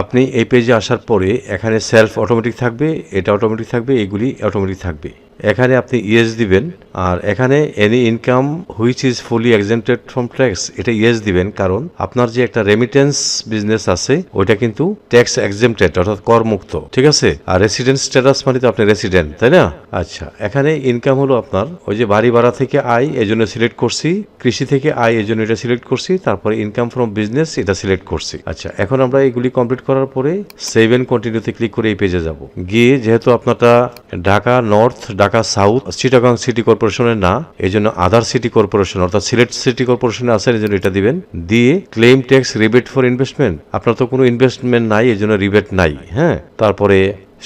আপনি এই পেজে আসার পরে এখানে সেলফ অটোমেটিক থাকবে, এটা অটোমেটিক থাকবে, এগুলি অটোমেটিক থাকবে। এখানে আপনি ইয়েস দিবেন আর এখানে any income which is fully exempted from tax এটা ইয়েস দিবেন, কারণ আপনার যে একটা রেমিটেন্স বিজনেস আছে, ওইটা কিন্তু ট্যাক্স এক্সেমটেড অর্থাৎ করমুক্ত, ঠিক আছে? আর রেসিডেন্ট স্ট্যাটাস মানে তো আপনি রেসিডেন্ট তাই না? আচ্ছা এখানে ইনকাম হলো আপনার ওই যে বাড়ি ভাড়া থেকে আয় এই জন্য সিলেক্ট করছি, কৃষি থেকে আয় এই জন্য এটা সিলেক্ট করছি, তারপরে ইনকাম ফ্রম বিজনেস এটা সিলেক্ট করছি। আচ্ছা এখন আমরা এগুলি কমপ্লিট করার পরে সেভ এন্ড কন্টিনিউতে ক্লিক করে এই পেজে যাব। গিয়ে যেহেতু আপনারটা Dhaka north Dhaka south Chittagong city কর্পোরেশনের না এই জন্য আদার সিটি কর্পোরেশন অর্থাৎ সিলেট সিটি কর্পোরেশনে আছেন এই জন্য এটা দিবেন। দিয়ে claim tax rebate for investment আপনার তো কোনো ইনভেস্টমেন্ট নাই এই জন্য রিবেট নাই হ্যাঁ? তারপরে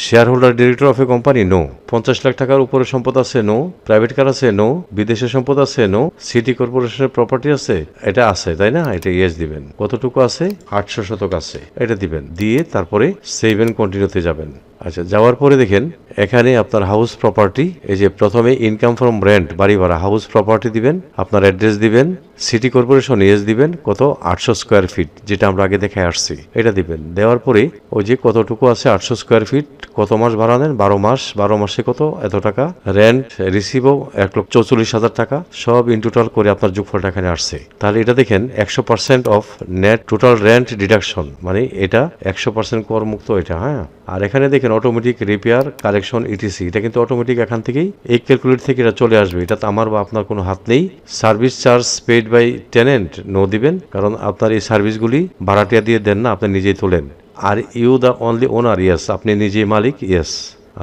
share holder director of a company no পঞ্চাশ লাখ টাকার উপরে সম্পদ আছে নো প্রাইভেট কার আছে নো বিদেশের সম্পদ আছে নো সিটি কর্পোরেশনের প্রপার্টি আছে, এটা আছে, তাই না? এটা ইয়েস দিবেন। কতটুকু আছে? আটশো শতক আছে, এটা দিবেন। দিয়ে তারপরে সেভ এন্ড কন্টিনিউতে যাবেন। আচ্ছা যাওয়ার পরে দেখেন, এখানে আপনার হাউস প্রপার্টি এই যে প্রথমে ইনকাম ফ্রম রেন্ট বাড়ি ভাড়া হাউস প্রপার্টি দিবেন, আপনার অ্যাড্রেস দিবেন সিটি কর্পোরেশন ইয়েস দিবেন, কত? আটশো স্কোয়ার ফিট যেটা আমরা আগে দেখে আসছি, এটা দিবেন। দেওয়ার পরে, ওই যে কতটুকু আছে, আটশো স্কোয়ার ফিট কত মাস ভাড়া নেন? বারো মাস, বারো মাসে কত? এত টাকা। রেন্ট রিসিভও এক লক্ষ চৌচল্লিশ হাজার টাকা। সব ইন টোটাল করে আপনার যোগফলটা এখানে আসছে। তাহলে এটা দেখেন, একশো percent of net total rent deduction মানে এটা একশো পার্সেন্ট করমুক্ত এটা হ্যাঁ? আর এখানে দেখেন অটোমেটিক রিপেয়ার কালেকশন ইটিসি এটা কিন্তু অটোমেটিক এখান থেকেই এই ক্যালকুলেট থেকে এটা চলে আসবে। এটা তো আমার বা আপনার কোনো হাত নেই। Service charge paid by tenant no দিবেন। কারণ আপনার এই সার্ভিসগুলি ভাড়াটিয়া দিয়ে দেন না, আপনি নিজেই তোলেন। Are you the only owner yes আপনি নিজেই মালিক ইয়েস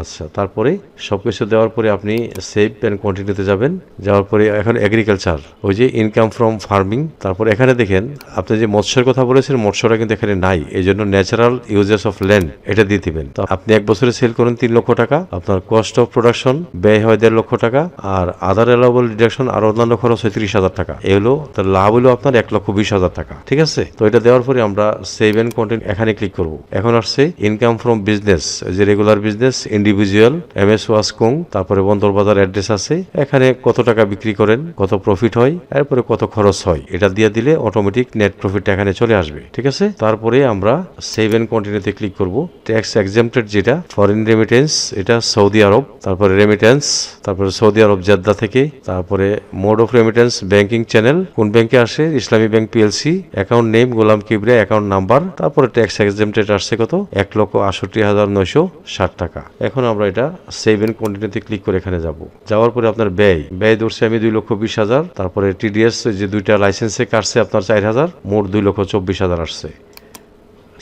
আচ্ছা তারপরে সব কিছু দেওয়ার পরে আপনি সেভ অ্যান্ড কন্টিনিউতে যাবেন। যাওয়ার পরে এখন এগ্রিকালচার ওই যে ইনকাম ফ্রম ফার্মিং তারপর এখানে দেখেন, আপনি যে মৎস্যের কথা বলেছেন, মৎস্যটা কিন্তু এখানে নাই। এই জন্য ন্যাচারাল ইউজেস অফ ল্যান্ড এটা দিয়ে দিবেন। তো আপনি এক বছরে সেল করেন তিন লক্ষ টাকা, আপনার কস্ট অফ প্রোডাকশন ব্যয় হয় দেড় লক্ষ টাকা, আর আদার এলাবল ডিডাকশন আর অন্যান্য খরচ হয় ত্রিশ হাজার টাকা। এ হলো, তার লাভ হলো আপনার এক লক্ষ বিশ হাজার টাকা, ঠিক আছে? তো এটা দেওয়ার পরে আমরা সেভ এন্ড কন্টেন্ট এখানে ক্লিক করব। এখন আসছে ইনকাম ফ্রম বিজনেস যে regular business individual M S ওয়াসকং তারপরে বন্দর বাজার অ্যাড্রেস আছে। এখানে কত টাকা বিক্রি করেন, কত প্রফিট হয়, এরপরে কত খরচ হয়, এটা দিয়ে দিলে অটোমেটিক নেট প্রফিটটা এখানে চলে আসবে, ঠিক আছে? তারপরে আমরা সেভ এন্ড কন্টিনিউতে ক্লিক করব। ট্যাক্স এক্সামটেড যেটা ফরেন রেমিটেন্স এটা সৌদি আরব, তারপরে রেমিটেন্স তারপরে সৌদি আরব জেদ্দা থেকে, তারপরে mode of remittance banking channel কোন ব্যাংকে আসে? Islami bank PLC account name Golam Kibria account number তারপরে ট্যাক্স এক্সামটেড আসছে কত? এক লক্ষ আটষট্টি হাজার নয়শো ষাট টাকা। এখন আমরা এটা সেভ এন্ড কন্টিনিউতে ক্লিক করে এখানে যাব। যাওয়ার পরে আপনার ব্যয়। ব্যয় ধরছে আমি দুই লক্ষ বিশ হাজার, তারপরে টিডিএস যে দুইটা লাইসেন্সে কাটছে আপনার চার হাজার, মোট দুই লক্ষ চব্বিশ হাজার আসছে।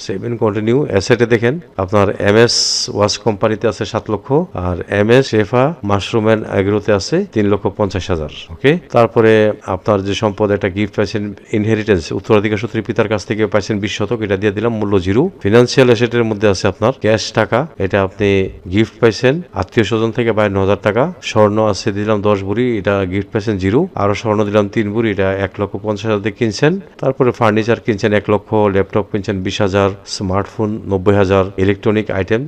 সেভেন কন্টিনিউ অ্যাসেটে দেখেন। আপনার এম এস ওয়াশ কোম্পানিতে আছে সাত লক্ষ, আর M S Shefa mushroom and অ্যাগ্রোতে আছে তিন লক্ষ পঞ্চাশ হাজার। ওকে? তারপরে আপনার যে সম্পদ, একটা গিফট পাইছেন ইনহেরিটেন্স উত্তরাধিকার সূত্রে পিতার কাছ থেকে পাইছেন বিশ শতক, এটা দিয়ে দিলাম মূল্য জিরো। ফিনান্সিয়াল অ্যাসেটের মধ্যে আছে আপনার ক্যাশ টাকা, এটা আপনি গিফট পাইছেন আত্মীয় স্বজন থেকে বায়ান্ন হাজার টাকা। স্বর্ণ আছে দিলাম দশ বুড়ি এটা গিফট পাইছেন জিরো। আরও স্বর্ণ দিলাম তিন বুড়ি এটা এক লক্ষ পঞ্চাশ হাজার দিয়ে কিনছেন। তারপরে ফার্নিচার কিনছেন এক লক্ষ ল্যাপটপ কিনছেন বিশ হাজার। স্মার্টফোন, নব্বই হাজার ইলেকট্রনিক আইটেম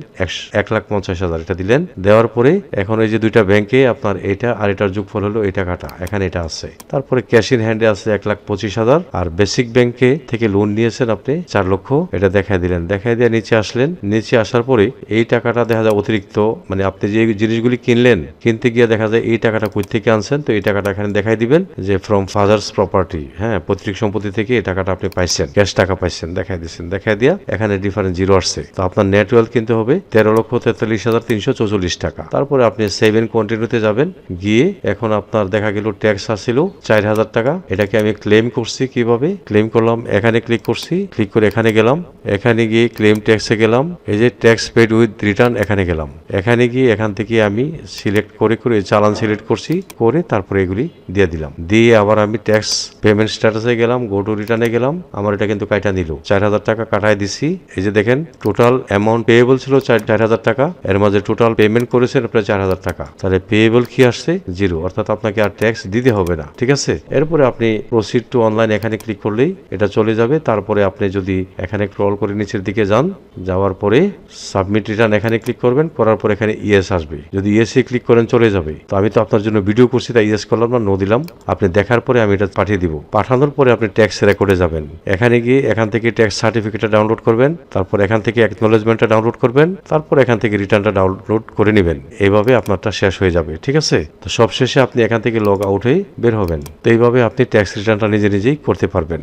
এক লাখ পঞ্চাশ হাজার এটা দিলেন। দেওয়ার পরে এখন এই যে দুইটা ব্যাংকে আপনার এটা আর এটার যোগফল হলো এই টাকাটা এখানে এটা আছে। তারপরে ক্যাশ ইন হ্যান্ডে আছে এক লাখ পঁচিশ হাজার, আর বেসিক ব্যাংকে থেকে লোন নিয়েছেন আপনি চার লক্ষ, এটা দেখাই দিলেন। দেখাই দিয়ে নিচে আসলেন, নিচে আসার পরে এই টাকাটা দেখা যায় অতিরিক্ত মানে আপনি যে জিনিসগুলি কিনলেন, কিনতে গিয়ে দেখা যায় এই টাকাটা কই থেকে আনছেন, তো এই টাকাটা এখানে দেখাই দিবেন যে ফ্রম ফাদার্স প্রপার্টি হ্যাঁ পৈতৃক সম্পত্তি থেকে এই টাকাটা আপনি পাইছেন ক্যাশ টাকা পাইছেন দেখাই দিচ্ছেন দেখাই দিয়া এখানে ডিফারেন্স জিরো আসছে। তো আপনার নেট ওয়েলথ কিনতে হবে তেরো লক্ষ তেতাল্লিশ হাজার তিনশো চৌচল্লিশ টাকা। তারপরে আপনি সেভেন কন্টিনিউতে যাবেন। গিয়ে এখন আপনার দেখা গেল ট্যাক্স আসছিল চার হাজার টাকা। এটাকে আমি ক্লেম করছি কীভাবে? ক্লেম করলাম, এখানে ক্লিক করছি। ক্লিক করে এখানে গেলাম। এখানে গিয়ে ক্লেম ট্যাক্সে গেলাম, এই যে ট্যাক্স পেড উইথ রিটার্ন এখানে গেলাম। এখানে গিয়ে এখান থেকে আমি সিলেক্ট করে করে চালান সিলেক্ট করছি, করে তারপরে এগুলি দিয়ে দিলাম। দিয়ে আবার আমি ট্যাক্স পেমেন্ট স্ট্যাটাসে গেলাম গো টু রিটার্নে গেলাম, আমার এটা কিন্তু কাটা নিল। চার হাজার টাকা কাটায় দিছি। এই যে দেখেন টোটাল অ্যামাউন্ট পেয়েবল ছিল চার হাজার টাকা। এর মাঝে টোটাল পেমেন্ট করেছেন আপনার চার হাজার টাকা। তাহলে পেয়েবল কি আসছে? জিরো অর্থাৎ আপনাকে আর ট্যাক্স দিতে হবে না। ঠিক আছে? এরপরে আপনি প্রসিড টু অনলাইন এখানে ক্লিক করলেই এটা চলে যাবে। তারপরে আপনি যদি এখানে ক্রল করে নিচের দিকে যান। যাওয়ার পরে সাবমিট রিটার্ন এখানে ক্লিক করবেন, করার পর এখানে ইয়েস আসবে। যদি ইয়েসে ক্লিক করেন, চলে যাবে। তো আমি তো আপনার জন্য ভিডিও করছি, তাই ইয়েস করলাম না নো দিলাম। আপনি দেখার পরে আমি এটা পাঠিয়ে দিব। পাঠানোর পরে আপনি ট্যাক্স রেকর্ডে যাবেন। এখানে গিয়ে এখান থেকে ট্যাক্স সার্টিফিকেটটা ডাউনলোড করবেন, তারপর এখান থেকে অ্যাকনোলেজমেন্টটা ডাউনলোড করবেন, তারপর এখান থেকে রিটার্নটা ডাউনলোড করে নেবেন। এইভাবে আপনারটা শেষ হয়ে যাবে, ঠিক আছে? তো সবশেষে আপনি এখান থেকে লগ আউট হয়ে বের হবেন। তো এইভাবে আপনি ট্যাক্স রিটার্নটা নিজে নিজেই করতে পারবেন।